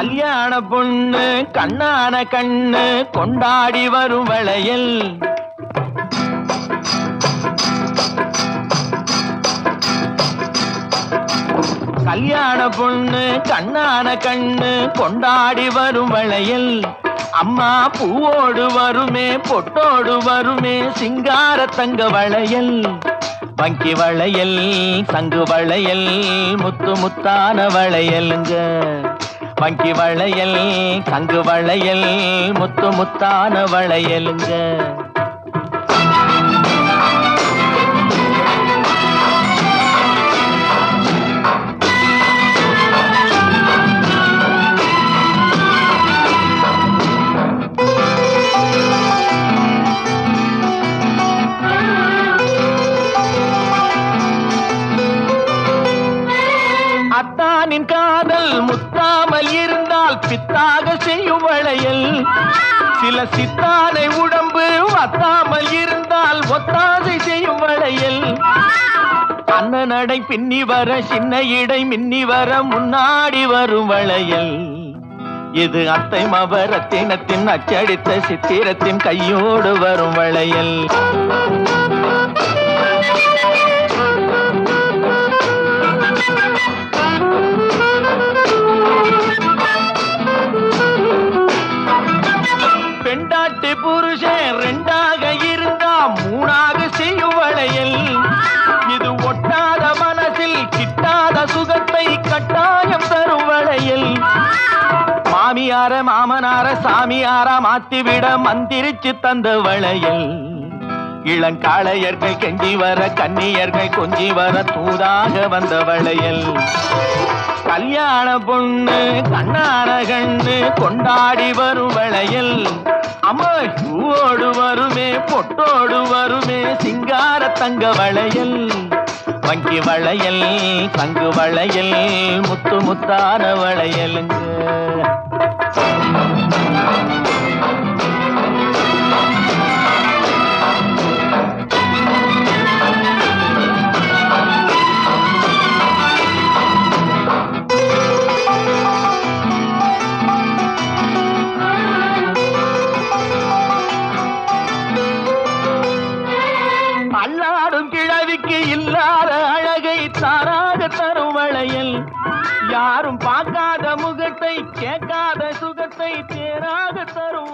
கல்யாண பொண்ணு கண்ணான கண்ணு கொண்டாடி வரும் வளையல். கல்யாண பொண்ணு கண்ணான கண்ணு கொண்டாடி வரும் வளையல். அம்மா பூவோடு வருமே பொட்டோடு வருமே சிங்கார தங்க வளையல். வங்கி வளையல் சங்கு வளையல் முத்து முத்தான வளையலுங்க. வங்கி வளையல் சங்கு வளையல் முத்து முத்தான வளையலுங்க. இருந்தால் பித்தாக செய்யும் வளையல் சில சித்தானை உடம்பு வத்தாமல் இருந்தால் ஒத்தாசை செய்யும் வளையல் அண்ண நடை பின்னி வர சின்ன இடை மின்னி வர முன்னாடி வரும் வளையல். இது அத்தை மபரத்தினத்தின் அச்சடித்த சித்திரத்தின் கையோடு வரும் வளையல். கட்டாயம் தரும் வளையல். மாமியார மாமனார சாமியார மாத்திவிட மந்திரிச்சு தந்த வளையல். இளங்காளையர்கள் கெஞ்சி வர கன்னியர்கள் கொஞ்சி வர தூதாக வந்த வளையல். கல்யாண பொண்ணு கண்ணான கண்ணு கொண்டாடி வரும் வளையல். அம்மா பூவோடு வருமே பொட்டோடு வருமே சிங்கார தங்க வளையல். வங்கி வளையல் தங்கு வளையல் முத்து முத்தான வளையலுங்க. நாடும் கிழவிக்கு இல்லாத அழகை தாராக தரும் வளையல் யாரும் பார்க்காத முகத்தை கேட்காத சுகத்தை தேராக தரும்